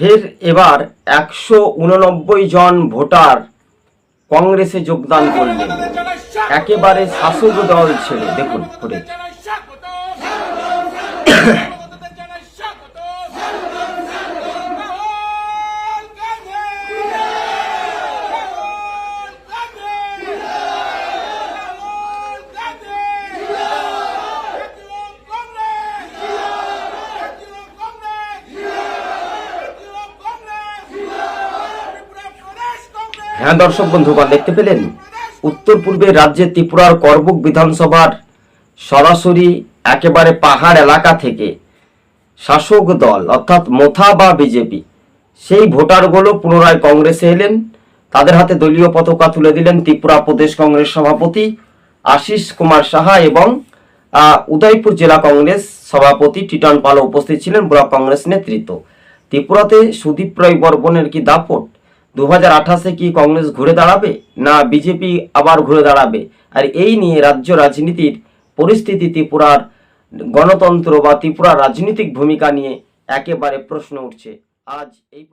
ফের এবার একশো উননব্বই জন ভোটার কংগ্রেসে যোগদান করলেন। একেবারে শাসক দল ছেড়ে, দেখুন, ঘুরে। হ্যাঁ দর্শক বন্ধুগণ দেখতে পেলেন? উত্তর পূর্বে রাজ্যে ত্রিপুরার করবুক বিধানসভার সরাসরি একেবারে পাহাড় এলাকা থেকে শাসক দল, অর্থাৎ মোথা বা বিজেপি, সেই ভোটারগুলো পুনরায় কংগ্রেসে এলেন। তাদের হাতে দলীয় পতাকা তুলে দিলেন ত্রিপুরা প্রদেশ কংগ্রেস সভাপতি আশিস কুমার সাহা এবং উদয়পুর জেলা কংগ্রেস সভাপতি টিটন পাল উপস্থিত ছিলেন, ব্লক কংগ্রেস নেতৃত্ব। ত্রিপুরাতে সুদীপ রায় বর্মনের কি দাপট? দু হাজার আঠাশে কি কংগ্রেস ঘুরে দাঁড়াবে? না, বিজেপি আবার ঘুরে দাঁড়াবে। আর এই নিয়ে রাজ্য রাজনীতির পরিস্থিতি ত্রিপুরার গণতন্ত্র বা ত্রিপুরার রাজনৈতিক ভূমিকা নিয়ে একেবারে প্রশ্ন উঠছে। আজ এই